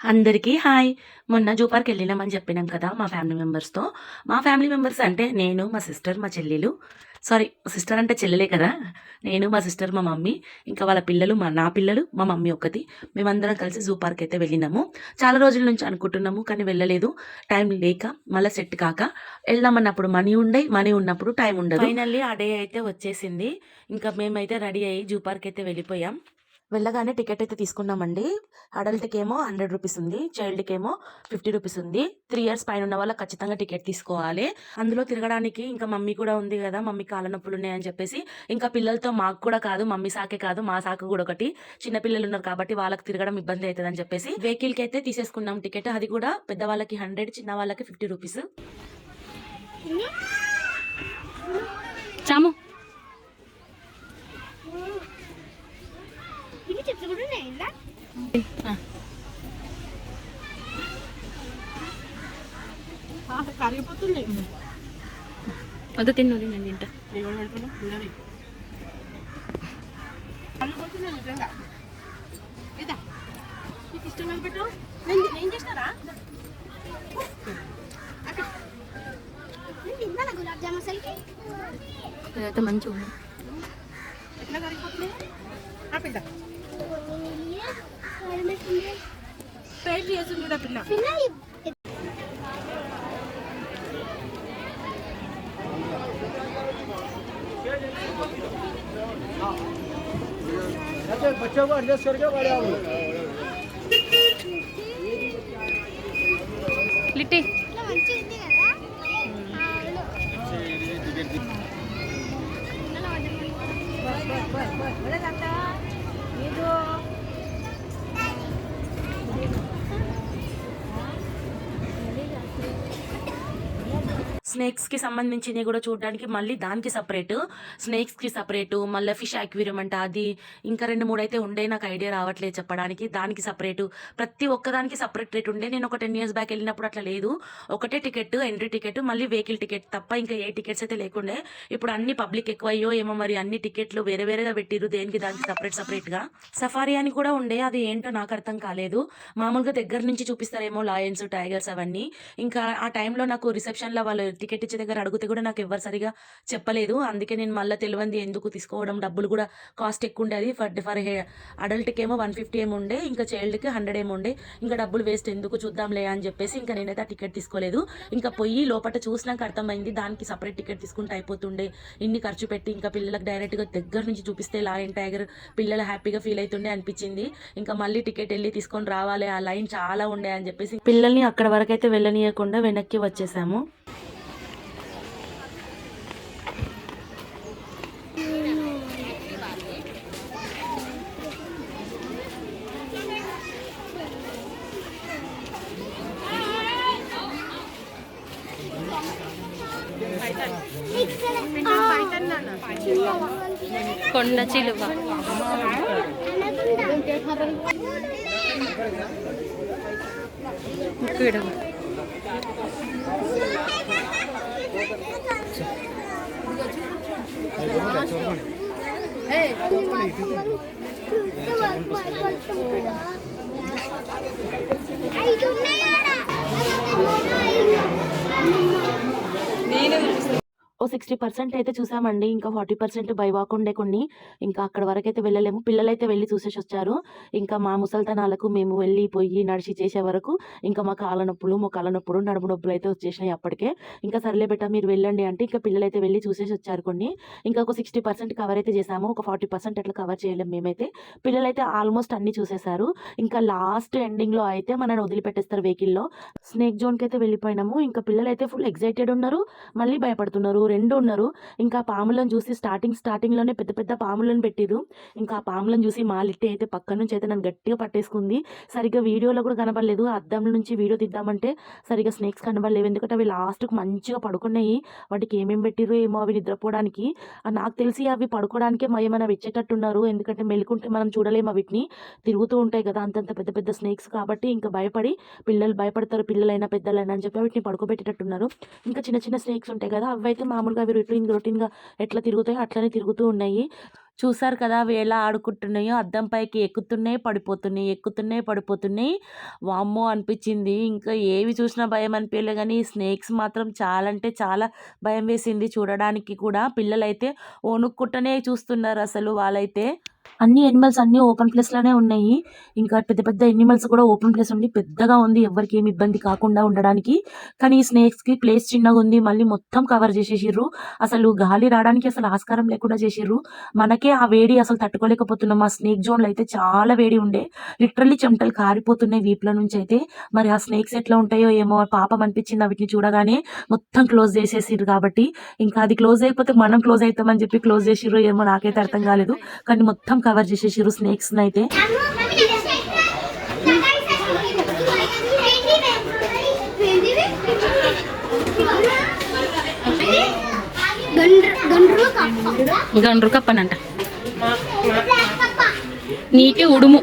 అందరికీ హాయ్. మొన్న zoo park వెళ్ళినామని చెప్పినాం కదా మా ఫ్యామిలీ మెంబర్స్తో. మా ఫ్యామిలీ మెంబర్స్ అంటే నేను మా సిస్టర్ మా చెల్లెలు. సారీ సిస్టర్ అంటే చెల్లెలే కదా. నేను మా సిస్టర్ మా మమ్మీ ఇంకా వాళ్ళ పిల్లలు మా నా పిల్లలు మా మమ్మీ ఒక్కటి. మేమందరం కలిసి జూ పార్క్ అయితే వెళ్ళినాము. చాలా రోజుల నుంచి అనుకుంటున్నాము కానీ వెళ్ళలేదు. టైం లేక మళ్ళీ సెట్ కాక వెళ్దామన్నప్పుడు మనీ ఉండే మనీ ఉన్నప్పుడు టైం ఉండదు. ఫైనల్లీ ఆ డే అయితే వచ్చేసింది. ఇంకా మేమైతే రెడీ అయ్యి జూ పార్క్ అయితే వెళ్ళిపోయాం. వెళ్ళగానే టికెట్ అయితే తీసుకున్నామండి. అడల్ట్కి ఏమో హండ్రెడ్ రూపీస్ ఉంది చైల్డ్కి ఏమో ఫిఫ్టీ రూపీస్ ఉంది. త్రీ ఇయర్స్ పైన ఉన్న వాళ్ళకి ఖచ్చితంగా టికెట్ తీసుకోవాలి. అందులో తిరగడానికి ఇంకా మమ్మీ కూడా ఉంది కదా మమ్మీ కాళ్ళ నొప్పులు ఉన్నాయని చెప్పేసి. ఇంకా పిల్లలతో మాకు కూడా కాదు మమ్మీ సాకే కాదు మా సాకు కూడా ఒకటి. చిన్న పిల్లలు ఉన్నారు కాబట్టి వాళ్ళకి తిరగడం ఇబ్బంది అవుతుంది అని చెప్పేసి. వెహికల్కి అయితే తీసేసుకున్నాం టికెట్. అది కూడా పెద్దవాళ్ళకి హండ్రెడ్ చిన్న వాళ్ళకి ఫిఫ్టీ రూపీస్ చాము ఇవి చిప్స్ కూడా ఉన్నాయి ఇలా కరిగిపోతుంది వద్దు తిన్ను నేను తింటా ఎవరు పెడుతున్నా చూడాలి కరిగిపోతుంది నిజంగా ఇదా నీకు ఇష్టం పెట్టు నేను నేను చేస్తారా నేను తిన్నాను గులాబ్ నేను అసలుకి మంచిగా ఉంది పిల్ల अच्छा बच्चों को एडजस्ट करके बड़े आओ लिट्टी बस बस बस बड़े जाता స్నేక్స్కి స్నేక్స్కి సంబంధించినవి కూడా చూడడానికి మళ్ళీ దానికి సపరేట్. స్నేక్స్కి సపరేట్ మళ్ళీ ఫిష్ అక్వేరియం అంట అది ఇంకా రెండు మూడు అయితే ఉండే నాకు ఐడియా రావట్లేదు చెప్పడానికి. దానికి సపరేట్. ప్రతి ఒక్కదానికి సపరేట్ రేట్ ఉండే. నేను ఒక టెన్ ఇయర్స్ బ్యాక్ వెళ్ళినప్పుడు అట్లా లేదు. ఒకటే టికెట్ ఎంట్రీ టికెట్ మళ్ళీ వెహికల్ టికెట్ తప్ప ఇంకా ఏ టికెట్స్ అయితే లేకుండే. ఇప్పుడు అన్ని పబ్లిక్ ఎక్కువ అయ్యో ఏమో మరి అన్ని టికెట్లు వేరే వేరేగా పెట్టిరు దేనికి దానికి సపరేట్ సపరేట్గా సఫారీ అని కూడా ఉండే. అది ఏంటో నాకు అర్థం కాలేదు. మామూలుగా దగ్గర నుంచి చూపిస్తారేమో లయన్స్ టైగర్స్ అవన్నీ. ఇంకా ఆ టైంలో నాకు రిసెప్షన్లో వాళ్ళు టికెట్ ఇచ్చే దగ్గర అడిగితే కూడా నాకు ఎవరు సరిగా చెప్పలేదు. అందుకే నేను మళ్ళీ తెలియంది ఎందుకు తీసుకోవడం. డబ్బులు కూడా కాస్ట్ ఎక్కువ ఉండేది ఫర్ ఫర్ అడల్ట్కి ఏమో వన్ ఫిఫ్టీ ఏమో ఉండే ఇంకా చైల్డ్కి హండ్రెడ్ ఏమో ఉండే. ఇంకా డబ్బులు వేస్ట్ ఎందుకు చూద్దాంలే అని చెప్పేసి ఇంకా నేనైతే ఆ టికెట్ తీసుకోలేదు. ఇంకా పోయి లోపల చూసినాక అర్థమైంది దానికి సపరేట్ టికెట్ తీసుకుంటే అయిపోతుండే. ఇన్ని ఖర్చు పెట్టి ఇంకా పిల్లలకు డైరెక్ట్గా దగ్గర నుంచి చూపిస్తే లాయన్ టైగర్ పిల్లలు హ్యాపీగా ఫీల్ అవుతుండే అనిపించింది. ఇంకా మళ్ళీ టికెట్ వెళ్ళి తీసుకొని రావాలి. ఆ లైన్ చాలా ఉండే అని చెప్పేసి పిల్లల్ని అక్కడ వరకు అయితే వెళ్ళనీయకుండా వెనక్కి వచ్చేసాము. కొండ చిలువ ఐదు ఉన్నాయి ఆడ. ఓ సిక్స్టీ పర్సెంట్ అయితే చూసామండి. ఇంకా ఫార్టీ పర్సెంట్ బై వాక్ ఉండే కొన్ని. ఇంకా అక్కడ వరకు అయితే వెళ్ళలేము. పిల్లలైతే వెళ్ళి చూసేసి వచ్చారు. ఇంకా మా ముసల్తనాలకు మేము వెళ్ళి పోయి నడిచి చేసే వరకు ఇంకా మా కాళ్ళ నొప్పులు మొక్కల నొప్పులు నడుము నొప్పులు అయితే వచ్చేసినాయి అప్పటికే. ఇంకా సర్లే బెట్ట మీరు వెళ్ళండి అంటే ఇంకా పిల్లలైతే వెళ్ళి చూసేసి వచ్చారు కొన్ని. ఇంకా ఒక సిక్స్టీ పర్సెంట్ కవర్ అయితే చేసాము. ఒక ఫార్టీ పర్సెంట్ అట్లా కవర్ చేయలేము మేమైతే. పిల్లలైతే ఆల్మోస్ట్ అన్ని చూసేశారు. ఇంకా లాస్ట్ ఎండింగ్లో అయితే మనని వదిలిపెట్టేస్తారు వెహికల్లో. స్నేక్ జోన్కి అయితే వెళ్ళిపోయినాము. ఇంకా పిల్లలైతే ఫుల్ ఎగ్జైటెడ్ ఉన్నారు. మళ్ళీ భయపడుతున్నారు. రెండు ఉన్నారు ఇంకా పాములను చూసి స్టార్టింగ్ స్టార్టింగ్లోనే పెద్ద పెద్ద పాములను పెట్టిరు ఇంకా ఆ పాములను చూసి మా లిట్టి అయితే పక్క నుంచి అయితే నన్ను గట్టిగా పట్టేసుకుంది. సరిగ్గా వీడియోలో కూడా కనబడలేదు అద్దం నుంచి వీడియో తీద్దామంటే సరిగ్గా స్నేక్స్ కనబడలేవు ఎందుకంటే అవి లాస్ట్కి మంచిగా పడుకున్నాయి. వాటికి ఏమేమి పెట్టిరు ఏమో అవి నిద్రపోవడానికి. నాకు తెలిసి అవి పడుకోవడానికే ఏమైనా ఇచ్చేటట్టున్నారు ఎందుకంటే మెలుకుంటే మనం చూడలేము వీటిని. తిరుగుతూ ఉంటాయి కదా అంతంత పెద్ద పెద్ద స్నేక్స్ కాబట్టి ఇంకా భయపడి పిల్లలు భయపడతారు. పిల్లలైనా పెద్దలైనా అని చెప్పి వీటిని పడుకోబెట్టేటట్టున్నారు. ఇంకా చిన్న చిన్న స్నేక్స్ ఉంటాయి కదా అవి అయితే మామూలుగా అవి రొటీన్ రొటీన్గా ఎట్లా తిరుగుతాయో అట్లనే తిరుగుతూ ఉన్నాయి. చూసారు కదా అవి ఎలా ఆడుకుంటున్నాయో అద్దం పైకి ఎక్కుతున్నాయి పడిపోతున్నాయి ఎక్కుతున్నాయి పడిపోతున్నాయి. వామ్మో అనిపించింది. ఇంకా ఏవి చూసినా భయం అనిపించలే కానీ స్నేక్స్ మాత్రం చాలా అంటే చాలా భయం వేసింది చూడడానికి కూడా. పిల్లలైతే వణుక్కుంటూనే చూస్తున్నారు అసలు వాళ్ళైతే. అన్ని ఎనిమల్స్ అన్ని ఓపెన్ ప్లేస్లోనే ఉన్నాయి. ఇంకా పెద్ద పెద్ద ఎనిమల్స్ కూడా ఓపెన్ ప్లేస్ ఉంది పెద్దగా ఉంది. ఎవరికి ఏమి ఇబ్బంది కాకుండా ఉండడానికి. కానీ ఈ స్నేక్స్కి ప్లేస్ చిన్నగా ఉంది. మళ్ళీ మొత్తం కవర్ చేసేసిర్రు. అసలు గాలి రావడానికి అసలు ఆస్కారం లేకుండా చేసిర్రు. మనకే ఆ వేడి అసలు తట్టుకోలేకపోతున్నాం. ఆ స్నేక్ జోన్లో అయితే చాలా వేడి ఉండే. లిటరల్లీ చెమటలు కారిపోతున్నాయి వీపుల నుంచి అయితే. మరి ఆ స్నేక్స్ ఎట్లా ఉంటాయో ఏమో పాపం అనిపించింది. వీటిని చూడగానే మొత్తం క్లోజ్ చేసేసిర్రు కాబట్టి. ఇంకా అది క్లోజ్ అయిపోతే మనం క్లోజ్ అవుతామని చెప్పి క్లోజ్ చేసిర్రు ఏమో నాకైతే అర్థం కాలేదు. కానీ మొత్తం కవర్ చేసేసారు స్నేక్స్ అయితే గండ్రు కప్పనంట. నీటి ఉడుము.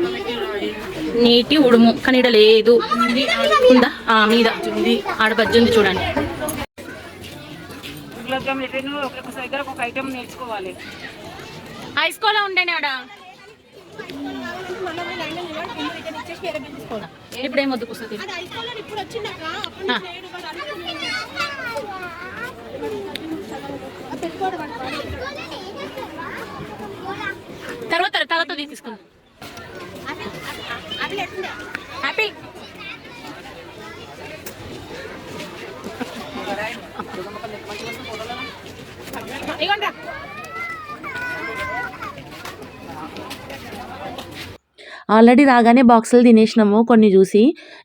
నీటి ఉడుము. కానీ ఈడ లేదు. ఉందా? ఆ, మీద. ఆడ బజ్జుంది చూడండి. గులాబ్ జామ్ ఎటైనా దగ్గర ఒక ఐటమ్ నేర్చుకోవాలి. హైస్కూల్లో ఉండేనే ఆడ ఇప్పుడు ఏం వద్దు తర్వాత తర్వాత తీసుకుందాం ఆల్రెడీ రాగానే బాక్సులు తినేసినాము కొన్ని చూసి.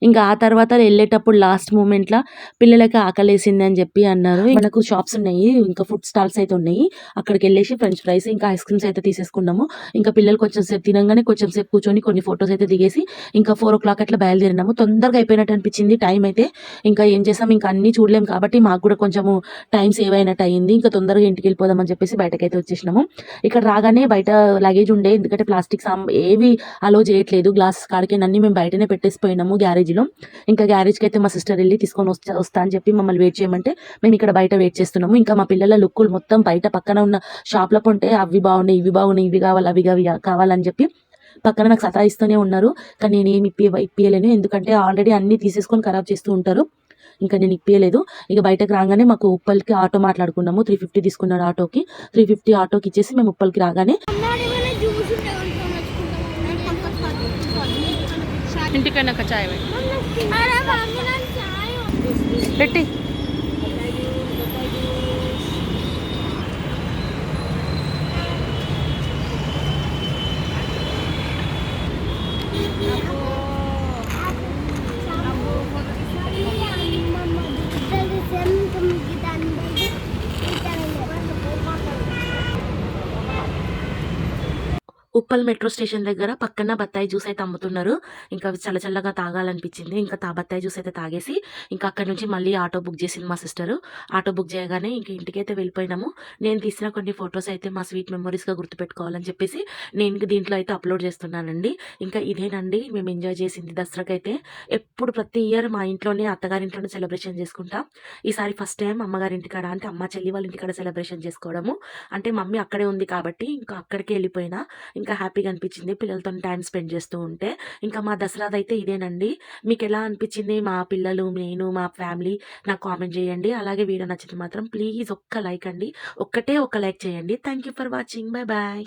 ఇంకా ఆ తర్వాత వెళ్ళేటప్పుడు లాస్ట్ మూమెంట్లో పిల్లలకి ఆకలేసింది అని చెప్పి అన్నారు. మనకు షాప్స్ ఉన్నాయి ఇంకా ఫుడ్ స్టాల్స్ అయితే ఉన్నాయి. అక్కడికి వెళ్ళేసి ఫ్రెంచ్ ఫ్రైస్ ఇంకా ఐస్ క్రీమ్స్ అయితే తీసేసుకున్నాము. ఇంకా పిల్లలు కొంచెం సేపు తినంగానే కొంచెం సేపు కూర్చొని కొన్ని ఫొటోస్ అయితే దిగేసి ఇంకా ఫోర్ ఓ క్లాక్ అట్లా బయలుదేరినాము. తొందరగా అయిపోయినట్టు అనిపించింది టైం అయితే. ఇంకా ఏం చేసాం? ఇంకా అన్ని చూడలేం కాబట్టి మాకు కూడా కొంచెము టైం సేవ్ అయినట్టు అయింది. ఇంకా తొందరగా ఇంటికి వెళ్ళిపోదామని చెప్పేసి బయటకైతే వచ్చేసినాము. ఇక్కడ రాగానే బయట లగేజ్ ఉండే ఎందుకంటే ప్లాస్టిక్ సామ్ ఏవి అలో చేయట్లేదు. గ్లాస్ కాడికి అన్ని మేము బయటనే పెట్టేసిపోయినాము గ్యారేజ్లో. ఇంకా గ్యారేజ్కి అయితే మా సిస్టర్ వెళ్ళి తీసుకొని వస్తా వస్తా అని చెప్పి మమ్మల్ని వెయిట్ చేయమంటే మేము ఇక్కడ బయట వెయిట్ చేస్తున్నాము. ఇంకా మా పిల్లల లుక్కులు మొత్తం బయట పక్కన ఉన్న షాప్లో ఉంటే అవి బాగున్నాయి ఇవి బాగున్నాయి ఇవి కావాలి అవి కావాలని చెప్పి పక్కన నాకు సతాయిస్తూనే ఉన్నారు. కానీ నేను ఏమి ఇప్పి ఇప్పియలేను. ఎందుకంటే ఆల్రెడీ అన్ని తీసేసుకొని ఖరాబ్ చేస్తూ ఉంటారు. ఇంకా నేను ఇప్పియలేదు. ఇక బయటకు రాగానే మాకు ఉప్పల్కి ఆటో మాట్లాడుకున్నాము. త్రీ ఫిఫ్టీ తీసుకున్నాడు ఆటోకి. త్రీ ఫిఫ్టీ ఆటోకి ఇచ్చేసి మేము ఉప్పల్కి రాగానే జ్యూస్ ఉంటే ఇంటికైనా చాయ్ అరే మమ్మీ నాకు చాయ్ పెట్టి ఉప్పల్ మెట్రో స్టేషన్ దగ్గర పక్కన బత్తాయి జ్యూస్ అయితే అమ్ముతున్నారు. ఇంకా చల్ల చల్లగా తాగాలనిపించింది. ఇంకా తా బత్తాయి జ్యూస్ అయితే తాగేసి ఇంకా అక్కడ నుంచి మళ్ళీ ఆటో బుక్ చేసింది మా సిస్టర్. ఆటో బుక్ చేయగానే ఇంక ఇంటికి అయితే వెళ్ళిపోయినాము. నేను తీసిన కొన్ని ఫొటోస్ అయితే మా స్వీట్ మెమరీస్గా గుర్తుపెట్టుకోవాలని చెప్పేసి నేను దీంట్లో అయితే అప్లోడ్ చేస్తున్నానండి. ఇంకా ఇదేనండి. మేము ఎంజాయ్ చేసింది దసరాకి అయితే ఎప్పుడు ప్రతి ఇయర్ మా ఇంట్లోనే అత్తగారింట్లోనే సెలబ్రేషన్ చేసుకుంటాం. ఈసారి ఫస్ట్ టైం అమ్మగారి ఇంటికాడ అంటే అమ్మ చెల్లి వాళ్ళ ఇంటికాడ సెలబ్రేషన్ చేసుకోవడము. అంటే మమ్మీ అక్కడే ఉంది కాబట్టి ఇంకా అక్కడికి వెళ్ళిపోయినా. ఇంకా హ్యాపీగా అనిపించింది. పిల్లలతో టైం స్పెండ్ చేస్తూ ఉంటే. ఇంకా మా దసరాది అయితే ఇదేనండి. మీకు ఎలా అనిపించింది? మా పిల్లలు నేను మా ఫ్యామిలీ నాకు కామెంట్ చేయండి. అలాగే వీడియో నచ్చితే మాత్రం ప్లీజ్ ఒక్క లైక్ అండి. ఒక్కటే ఒక్క లైక్ చేయండి. Thank you for watching. Bye bye.